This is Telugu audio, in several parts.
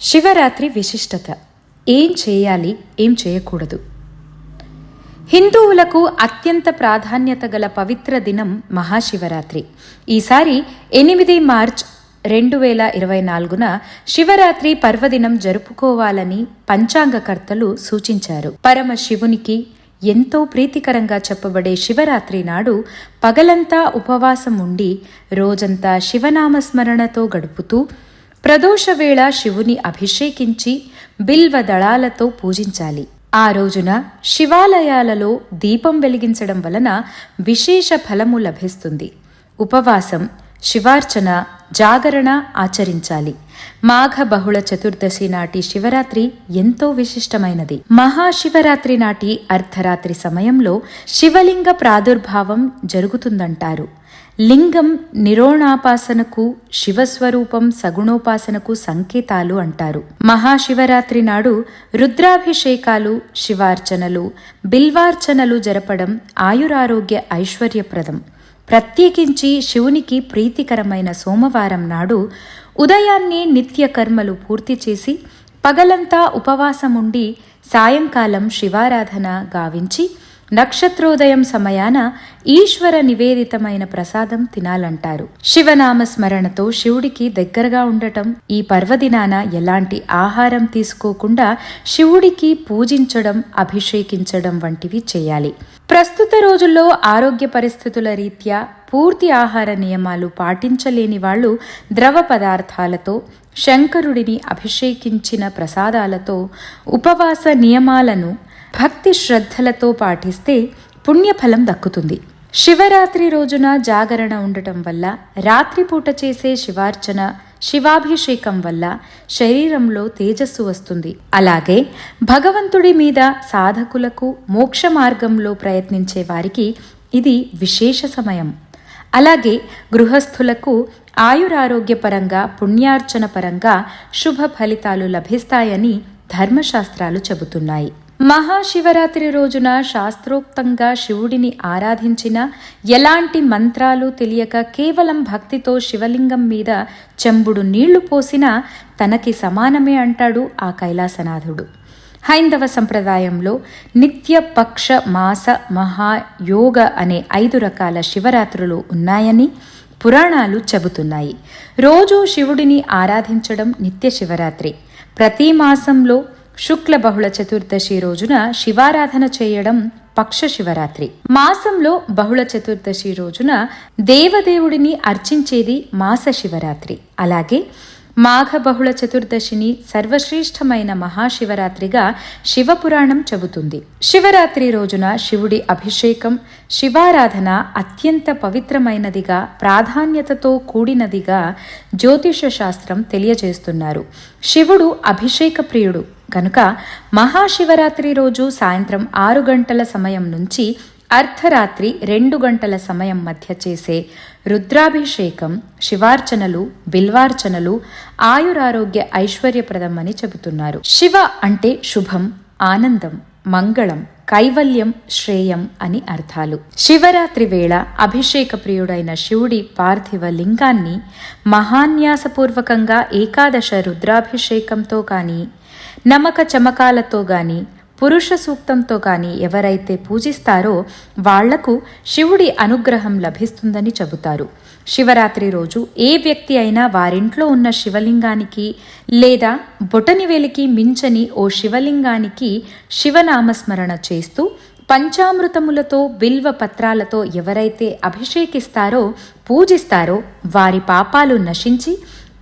శివరాత్రి విశిష్టత. ఏం చేయాలి ఏం చేయకూడదు. హిందువులకు అత్యంత ప్రాధాన్యత గల పవిత్ర దినం మహాశివరాత్రి. ఈసారి ఎనిమిది మార్చ్ రెండు వేల ఇరవై నాలుగున శివరాత్రి పర్వదినం జరుపుకోవాలని పంచాంగకర్తలు సూచించారు. పరమశివునికి ఎంతో ప్రీతికరంగా చెప్పబడే శివరాత్రి నాడు పగలంతా ఉపవాసం ఉండి రోజంతా శివనామస్మరణతో గడుపుతూ ప్రదోషవేళ శివుని అభిషేకించి బిల్వ దళాలతో పూజించాలి. ఆ రోజున శివాలయాలలో దీపం వెలిగించడం వలన విశేష ఫలము లభిస్తుంది. ఉపవాసం శివార్చన జాగరణ ఆచరించాలి. మాఘ బహుళ చతుర్దశి నాటి శివరాత్రి ఎంతో విశిష్టమైనది. మహాశివరాత్రి నాటి అర్ధరాత్రి సమయంలో శివలింగ ప్రాదుర్భావం జరుగుతుందంటారు. లింగం నిరోణాపాసనకు శివస్వరూపం సగుణోపాసనకు సంకేతాలు అంటారు. మహాశివరాత్రి నాడు రుద్రాభిషేకాలు శివార్చనలు బిల్వార్చనలు జరపడం ఆయురారోగ్య ఐశ్వర్యప్రదం. ప్రత్యేకించి శివునికి ప్రీతికరమైన సోమవారం నాడు ఉదయాన్నే నిత్య కర్మలు పూర్తి చేసి పగలంతా ఉపవాసముండి సాయంకాలం శివారాధన గావించి నక్షత్రోదయం సమయాన ఈశ్వర నివేదితమైన ప్రసాదం తినాలంటారు. శివనామ స్మరణతో శివుడికి దగ్గరగా ఉండటం ఈ పర్వదినాన ఎలాంటి ఆహారం తీసుకోకుండా శివుడికి పూజించడం అభిషేకించడం వంటివి చేయాలి. ప్రస్తుత రోజుల్లో ఆరోగ్య పరిస్థితుల రీత్యా పూర్తి ఆహార నియమాలు పాటించలేని వాళ్ళు ద్రవ పదార్థాలతో శంకరుడిని అభిషేకించిన ప్రసాదాలతో ఉపవాస నియమాలను భక్తి శ్రద్ధలతో పాటిస్తే పుణ్యఫలం దక్కుతుంది. శివరాత్రి రోజున జాగరణ ఉండటం వల్ల రాత్రిపూట చేసే శివార్చన శివాభిషేకం వల్ల శరీరంలో తేజస్సు వస్తుంది. అలాగే భగవంతుడి మీద సాధకులకు మోక్ష మార్గంలో ప్రయత్నించే వారికి ఇది విశేష సమయం. అలాగే గృహస్థులకు ఆయురారోగ్యపరంగా పుణ్యార్చన పరంగా శుభ ఫలితాలు లభిస్తాయని ధర్మశాస్త్రాలు చెబుతున్నాయి. మహాశివరాత్రి రోజున శాస్త్రోక్తంగా శివుడిని ఆరాధించిన ఎలాంటి మంత్రాలు తెలియక కేవలం భక్తితో శివలింగం మీద చెంబుడు నీళ్ళు పోసినా తనకి సమానమే అంటాడు ఆ కైలాసనాథుడు. హైందవ సంప్రదాయంలో నిత్య పక్ష మాస మహాయోగ అనే ఐదు రకాల శివరాత్రులు ఉన్నాయని పురాణాలు చెబుతున్నాయి. రోజూ శివుడిని ఆరాధించడం నిత్య శివరాత్రి. ప్రతి మాసంలో శుక్ల బహుళ చతుర్దశి రోజున శివారాధన చేయడం పక్ష శివరాత్రి. మాసంలో బహుళ చతుర్దశి రోజున దేవదేవుడిని అర్చించేది మాస శివరాత్రి. అలాగే మాఘ బహుళ చతుర్దశిని సర్వశ్రేష్టమైన మహాశివరాత్రిగా శివపురాణం చెబుతుంది. శివరాత్రి రోజున శివుడి అభిషేకం శివారాధన అత్యంత పవిత్రమైనదిగా ప్రాధాన్యతతో కూడినదిగా జ్యోతిష శాస్త్రం తెలియజేస్తున్నారు. శివుడు అభిషేక ప్రియుడు కనుక మహాశివరాత్రి రోజు సాయంత్రం ఆరు గంటల సమయం నుంచి అర్ధరాత్రి రెండు గంటల సమయం మధ్య చేసే రుద్రాభిషేకం శివార్చనలు బిల్వార్చనలు ఆయురారోగ్య ఐశ్వర్యప్రదం అని చెబుతున్నారు. శివ అంటే శుభం ఆనందం మంగళం. కైవల్యం శ్రేయం అని అర్థాలు. శివరాత్రి వేళ అభిషేక ప్రియుడైన శివుడి పార్థివ లింగాన్ని మహాన్యాసపూర్వకంగా ఏకాదశ రుద్రాభిషేకంతో కానీ నమక చమకాలతో గాని పురుష సూక్తంతో కానీ ఎవరైతే పూజిస్తారో వాళ్ళకు శివుడి అనుగ్రహం లభిస్తుందని చెబుతారు. శివరాత్రి రోజు ఏ వ్యక్తి అయినా వారింట్లో ఉన్న శివలింగానికి లేదా బొటనివేలికి మించని ఓ శివలింగానికి శివనామస్మరణ చేస్తూ పంచామృతములతో బిల్వ పత్రాలతో ఎవరైతే అభిషేకిస్తారో పూజిస్తారో వారి పాపాలు నశించి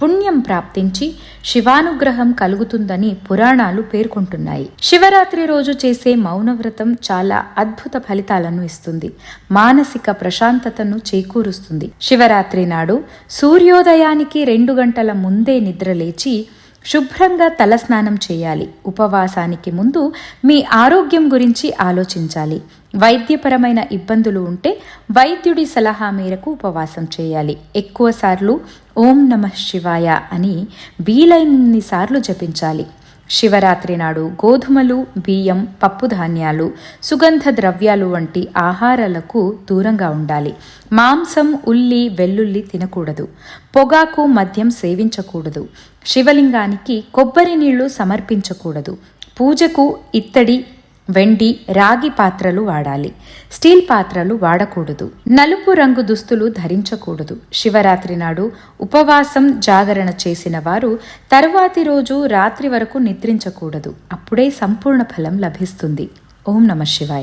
పుణ్యం ప్రాప్తించి శివానుగ్రహం కలుగుతుందని పురాణాలు పేర్కొంటున్నాయి. శివరాత్రి రోజు చేసే మౌనవ్రతం చాలా అద్భుత ఫలితాలను ఇస్తుంది. మానసిక ప్రశాంతతను చేకూరుస్తుంది. శివరాత్రి నాడు సూర్యోదయానికి రెండు గంటల ముందే నిద్రలేచి శుభ్రంగా తలస్నానం చేయాలి. ఉపవాసానికి ముందు మీ ఆరోగ్యం గురించి ఆలోచించాలి. వైద్యపరమైన ఇబ్బందులు ఉంటే వైద్యుడి సలహా మేరకు ఉపవాసం చేయాలి. ఎక్కువసార్లు ఓం నమ శివాయ అని వీలైనన్ని సార్లు జపించాలి. శివరాత్రి నాడు గోధుమలు బియ్యం పప్పు ధాన్యాలు సుగంధ ద్రవ్యాలు వంటి ఆహారాలకు దూరంగా ఉండాలి. మాంసం ఉల్లి వెల్లుల్లి తినకూడదు. పొగాకు మద్యం సేవించకూడదు. శివలింగానికి కొబ్బరి నీళ్ళు సమర్పించకూడదు. పూజకు ఇత్తడి వెండి రాగి పాత్రలు వాడాలి. స్టీల్ పాత్రలు వాడకూడదు. నలుపు రంగు దుస్తులు ధరించకూడదు. శివరాత్రి నాడు ఉపవాసం జాగరణ చేసిన వారు తరువాతి రోజు రాత్రి వరకు నిద్రించకూడదు. అప్పుడే సంపూర్ణ ఫలం లభిస్తుంది. ఓం నమ శివాయ.